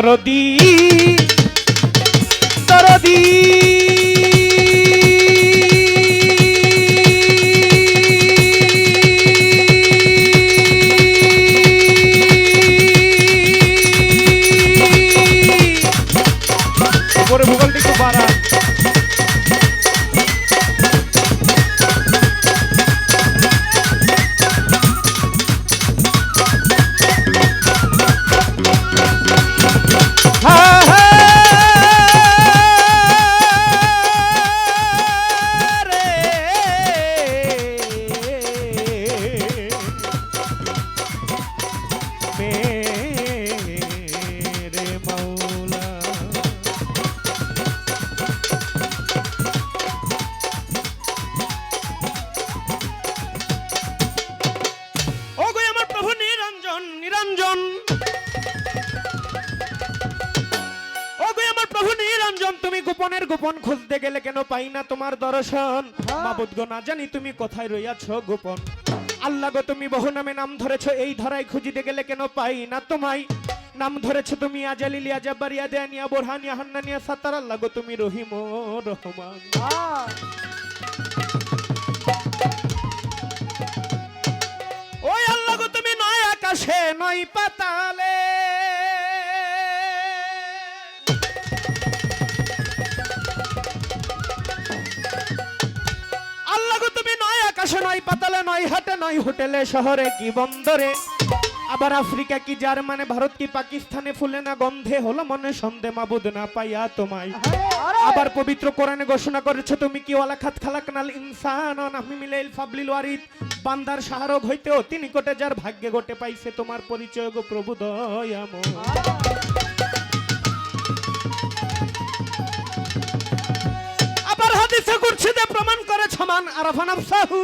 দরদি নিরঞ্জন তুমি গোপনের গোপন খুঁজতে গেলে কেন পাই না তোমার দর্শন? মাবুদ গো না জানি তুমি কোথায় রইয়াছ গোপন। আল্লাহ গো তুমি বহু নামে নাম ধরেছ এই ধরায় খুঁজিতে গেলে কেন পাই না তোমায়? নাম ধরেছ তুমি আজালিলিয়া জাব্বারিয়া দেয়ানিয়া বোরহানিয়া হান্নানিয়া সাতার। আল্লাহ গো তুমি রহিম রহমান। ওই আল্লাহ গো তুমি নয় আকাশে নয় পাতালে। আকাশে নয় পাতালে নয় হাটে নয় হোটেলে শহরে কি বন্দরে? আবার আফ্রিকা কি জার্মানে ভারত কি পাকিস্তানে? ফুলে না গন্ধে হলো মনে সন্ধে মাবুদ না পাইয়া তোমায়। আবার পবিত্র কোরআনে ঘোষণা করেছ তুমি কি ওয়ালা খাত খালাক নাল ইনসান আমি মিলাইল ফাবলিল ওয়ারিদ। বান্দার সাহারক হইতেও তিনি কোটে যার ভাগ্যে গোটে পাইছে তোমার পরিচয় গো প্রভু দয়াময়। মান আরাফা নাফসাহু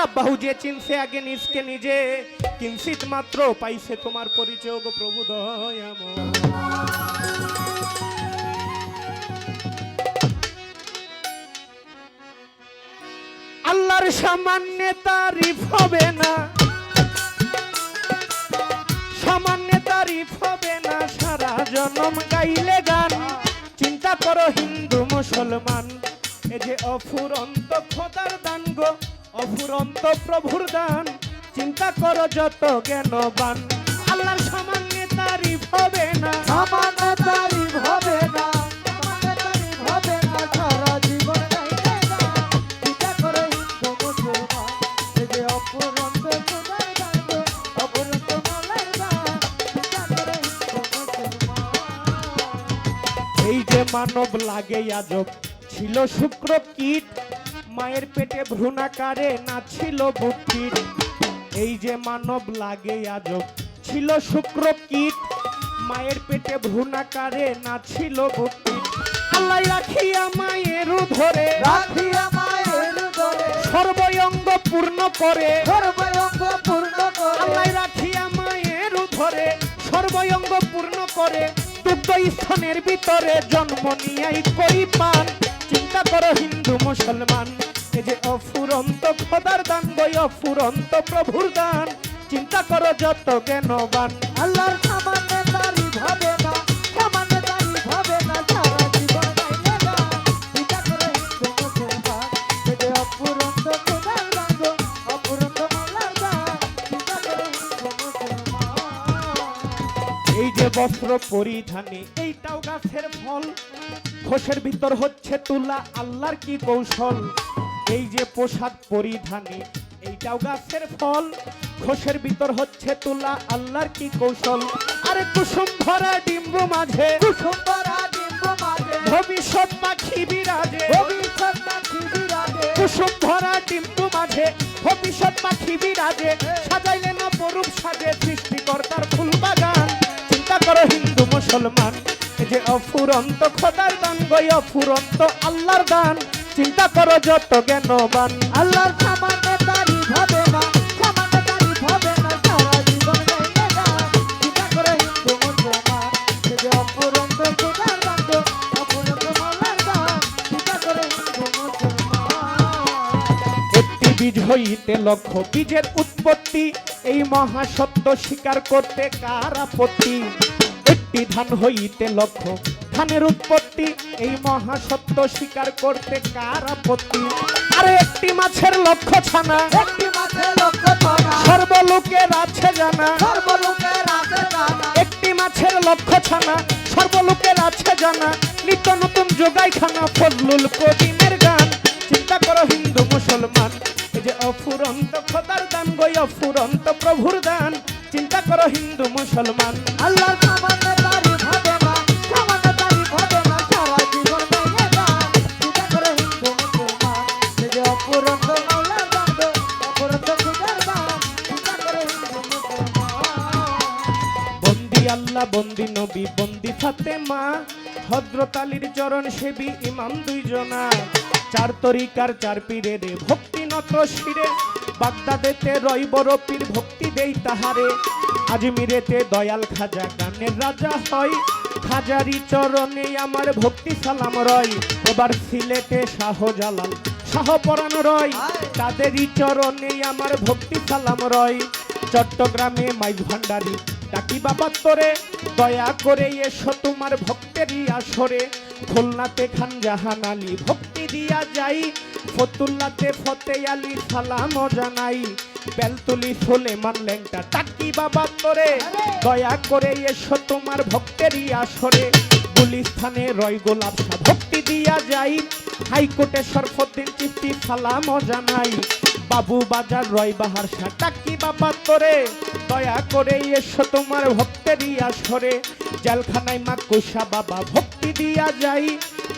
রাব্বাহু, যে চিনছে আগে নিজকে নিজে কিঞ্চিত মাত্র পাইছে তোমার পরিচয় প্রভু দয়াময়। আল্লাহর সামান্য তারিফ হবে না। জনম গাইলে গান। চিন্তা করো হিন্দু মুসলমান। এ যে অফুরন্ত খোদার দান গো, অফুরন্ত প্রভুর দান। চিন্তা করো যত জ্ঞানবান। আল্লাহর সামান্য তারিফ হবে না। সামান্য এই যে মানব লাগে আজব ছিল শুক্র কীট মায়ের পেটে ভ্রূণাকারে না ছিল বুকিট এই যে মানব লাগে আজব ছিল শুক্র কীট মায়ের পেটে ভ্রূণাকারে না ছিল বুকিট আল্লাহ রাখিয়া মায়ের ধরে রাখিয়া মায়ের ধরে সর্বঙ্গ পূর্ণ করে। সর্বঙ্গ পূর্ণ করে। আল্লাহ রাখিয়া মায়ের ধরে সর্বঙ্গ পূর্ণ করে। স্থানের ভিতরে জন্ম নিয়াই করি পান চিন্তা করো হিন্দু মুসলমান এ যে অফুরন্ত খোদার দান বই অফুরন্ত প্রভুর দান। চিন্তা করো যত জ্ঞানবান, আল্লাহর সামান্য বস্ত্র পরিধানে এইটাও গাছের ফল। খোসের ভিতর হচ্ছে তুলা আল্লাহর কি কৌশল? এই যে পোশাক পরিধানে এইটাও গাছের ফল। খোসের ভিতর হচ্ছে তুলা আল্লাহর কি কৌশল? আরে কুসুম ভরা ডিম্বু মাঝে কুসুম্বরা ডিম্ব মাঝে ভবিষ্যৎ পাখি বিরাজে। ভবিষ্যৎ পাখি বিরাজে। কুসুম ভরা ডিম্বু মাঝে ভবিষ্যৎ পাখি বিরাজে। সাজাইলে না পরূপ সাজে সৃষ্টিকর্তার ফুল বাগান মুসলমান যে অফুরন্ত খোদার দান গই অফুরন্ত আল্লাহর দান। চিন্তা করো যত জ্ঞানবান। আল্লাহর সামান্য তারিফ হবে না বীজ হইতে লক্ষ বীজের উৎপত্তি এই মহাসত্য স্বীকার করতে কার আপত্তি? একটি ধান হইতে লক্ষ। ধানের উৎপত্তি এই মহাসত্য স্বীকার করতে কার আপত্তি? আরে একটি মাছের লক্ষ্য ছানা একটি মাছের লক্ষ্য টানা সর্বলোকের আছে জানা। সর্বলোকের আছে জানা। একটি মাছের লক্ষ্য ছানা সর্বলোকের আছে জানা। নিত্য নতুন যোগাই খানা ফজলুল কদিমের গান। চিন্তা করো হিন্দু মুসলমান এই যে অফুরন্ত খোদার দান গই অফুরন্ত প্রভুর দান। চিন্তা করো হিন্দু মুসলমান। আল্লাহর নবী বন্দি ফাতেমা হজরত আলীর চরণ সেবী ইমাম দুইজনা। চার তরিকার চার পীরের ভক্তি নত শিরে। বাগদাদেতে রয় বড় পীর ভক্তি দেই তাহারে। আজমিরেতে দয়াল খাজা গানের রাজা হয়। খাজারি চরণে আমার ভক্তি সালাম রয়। এবার সিলেটে শাহজালাল শাহ পরাণ রয়। তাদেরই চরণে আমার ভক্তি সালাম রয়। চট্টগ্রামে মাইজ ভান্ডারি, ডাকি বাবা তোরে দয়া করে এসো তোমার ভক্তেরই আসরে। খুলনাতে খান জাহান আলী, ভক্তি দিয়া যাই। ফতুল্লাতে ফতে আলী সালাম জানাই। বেলতুলি সুলেমান ল্যাংটা টাকি বাবা তোরে। দয়া করে এসো তোমার ভক্তেরই আসরে। গুলিস্থানে রয় গোলাপ ভক্তি দিয়া যাই। হাইকোর্টে সরফদ্দিন চিস্তি সালাম জানাই। বাবু বাজার রয় বাহার শাহ টাকি বাবা তোরে? দয়া করে এসো তোমার ভক্তেরই আসরে। জেলখানায় মা কুশা বাবা ভক্তি দিয়া যাই।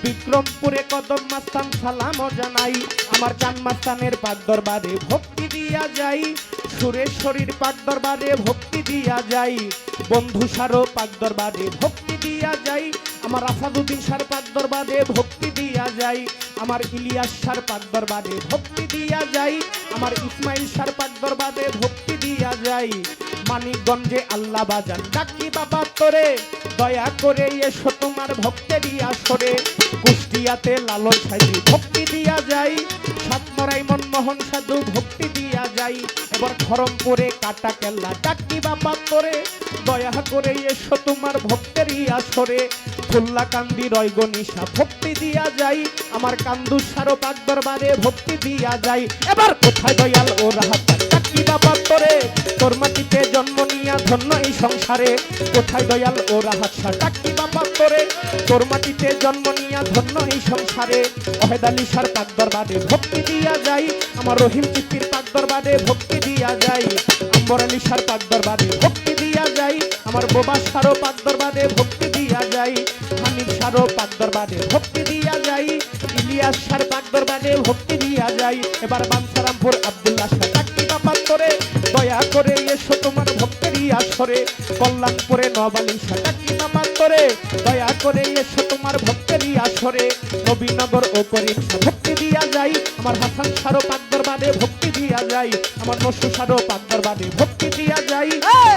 বিক্রমপুরে কদম মাস্তান সালাম জানাই। আমার চান মাস্তানের পাক দরবারে ভক্তি দিয়া যাই। সুরেশ্বরীর পাক দরবারে ভক্তি দিয়া যাই। বন্ধু সারো পাক দরবারে ভক্তি দিয়া যাই। আমার আসাদুদ্দিন সার পাক দরবারে ভক্তি দিয়া যাই। আমার ইলিয়াস সার পাক দরবারে ভক্তি দিয়া যাই। আমার ইসমাইল সার পাক দরবারে ভক্তি দিয়া যাই। মানিকগঞ্জে আল্লাহ বাজান ডাকি বাবা তোরে, দয়া করে এসো তোমার ভক্তেরই আসরে। কুষ্টিয়াতে লালন সাইজি ভক্তি দিয়া যাই। সাতমরাই মনমোহন সাধু ভক্তি দিয়া যাই। এবার খরমপুরে কাটা কেল্লা ডাকি বাবা তোরে, দয়া করে এসো তোমার ভক্তেরই আসরে। ফুল্লা কান্দি রয় গনিশা ভক্তি দিয়া যাই। আমার কান্দু সারো পাক দরবারে ভক্তি দিয়া যাই। এবার কোথায় দয়াল ও রাহাত? ডাকি বাবা তোরে তোর মাটিতে জন্ম নিয়া ধন্য এই সংসারে। কোথায় দয়াল ও রাহাত? ডাকি বাবা তোরে তোর মাটিতে জন্ম নিয়া ধন্য এই সংসারে। অহেদ আলী সার পাক দরবারে ভক্তি দিয়া যাই। আমার রহিম চিত্তির পাক দরবারে ভক্তি দিয়া যাই। আম্বর আলী সার পাক দরবারে ভক্তি দিয়া যাই, আমার বোবা সারো পাক দরবারে ভক্তি দিয়া যাই। হানিফ সারো পাক দরবারে ভক্তি দিয়া যাই। ইলিয়াস সার পাক দরবারে ভক্তি দিয়া যাই। এবার বানসারামপুর আব্দুল্লাহ শাহ চাকরি বাবা তোরে দয়া করে এসো তোমার ভক্তেরই আসরে। কল্যাণপুরে নবালী চাকরি বাবা তোরে দয়া করে এসো তোমার ভক্তেরই আসরে। নবীনগর ও করিম ভক্তি দিয়া যাই। আমার হাসান সারো পাক দরবারে ভক্তি দিয়া যাই আমার নসু সারো পাক দরবারে ভক্তি দিয়া যাই।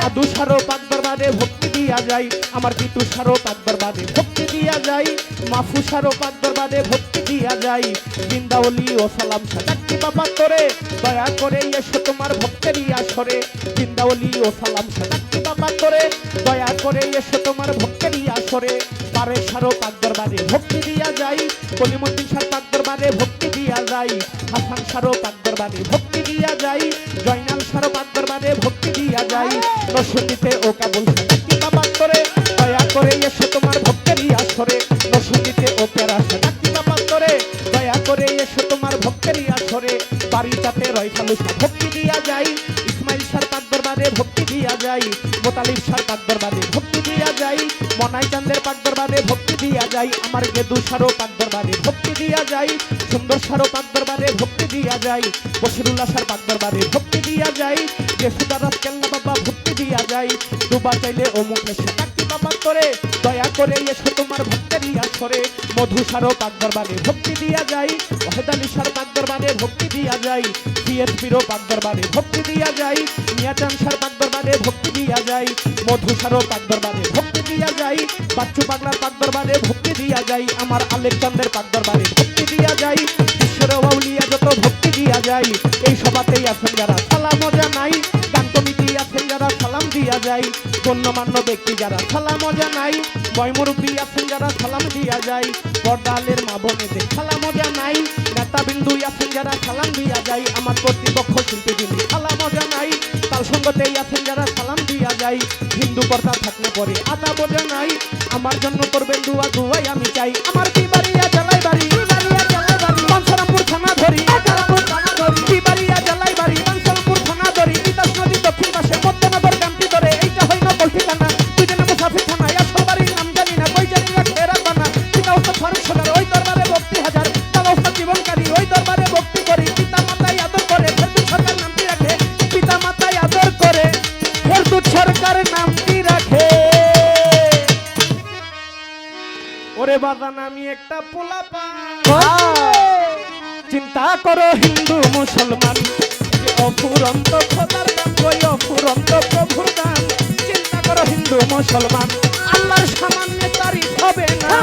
আদু সারো পাক দরবারে ভক্তি দিয়া যাই। আমার পিতু সারো পাক দরবারে ভক্তি দিয়া যাই। মাফু সারো পাক দরবারে ভক্তি দিয়া যাই। বৃন্দাবলী ও সালাম সাজাক্তি বাবা তোরে দয়া করে এসো তোমার ভক্তেরই আসরে। বৃন্দাবলী ও সালাম সাজাক্তি বাবা তোরে দয়া করে এসো তোমার ভক্তেরই আসরে। পারে সারো পাক দরবারে ভক্তি দিয়া যাই। কলিমুদ্দিন সার পাক দরবারে ভক্তি দিয়া যাই। হাসান সারো পাক দরবারে ভক্তি দিয়া যাই জয়নাল সারো পাক দরবারে ভক্তি দিয়া যাই। নসন্দিতে ও কাবুল মোতালিব সার পাক দরবারে ভক্তি দিয়া যাই, মনাই চান্দের পাক দরবারে ভক্তি দিয়া যাই, আমার গেদু সারো পাক দরবারে ভক্তি দিয়া যাই, সুন্দর সারো পাক দরবারে ভক্তি দিয়া যাই, বসিরুল্লাহ সার পাক দরবারে ভক্তি দিয়া যাই জেসুদারাস কেল্লা বাবা, ভক্তি দিয়া যাই। দুবা চাইলে ও মুখে তোরে দয়া করে এসো তোমার ভক্তেরই আসরে মধু সারো পাক দরবারে ভক্তি দিয়া যাই। ওহেদালি সার পাক দরবারে ভক্তি দিয়া যাই। সিএসপিরও পাক দরবারে ভক্তি দিয়া যাই। মিয়াচান সার পাক দরবারে ভক্তি দিয়া যাই। মধু সারো পাক দরবারে ভক্তি দিয়া যাই। বাচ্চু পাগলার পাক দরবারে ভক্তি দিয়া যাই। আমার আলেকজান্দের পাক দরবারে ভক্তি দিয়া যাই। ঈশ্বর বাউলিয়া যত, ভক্তি দিয়া যাই। এই সভাতে আছেন যারা সালাম মজা নাই গান আছেন যারা, সালাম দিয়া যায় গণ্যমান্য ব্যক্তি যারা সালাম মজা নাই বয়মুরব্বী আছেন যারা সালাম দিয়া যায় পর্দালের মা বোনেদের সালাম মজা নাই, নেতা বিন্দু আছেন যারা সালাম দিয়া যায়, আমার কর্তৃপক্ষ শিল্পী বিন্দু সালাম মজা নাই তার সঙ্গতেই আছেন যারা সালাম দিয়া যায়, হিন্দু কর্তা থাকলে পরে আদা বোঝা নাই, আমার জন্য করবেন দুয়া, দুয়াই আমি চাই, আমার কি বাড়ি বাদান আমি একটা পোলা চিন্তা করো হিন্দু মুসলমান অফুরন্ত খোদার নাম কই অফুরন্ত প্রভুর নাম? চিন্তা করো হিন্দু মুসলমান আল্লাহর সামান্য তারিফ হবে না।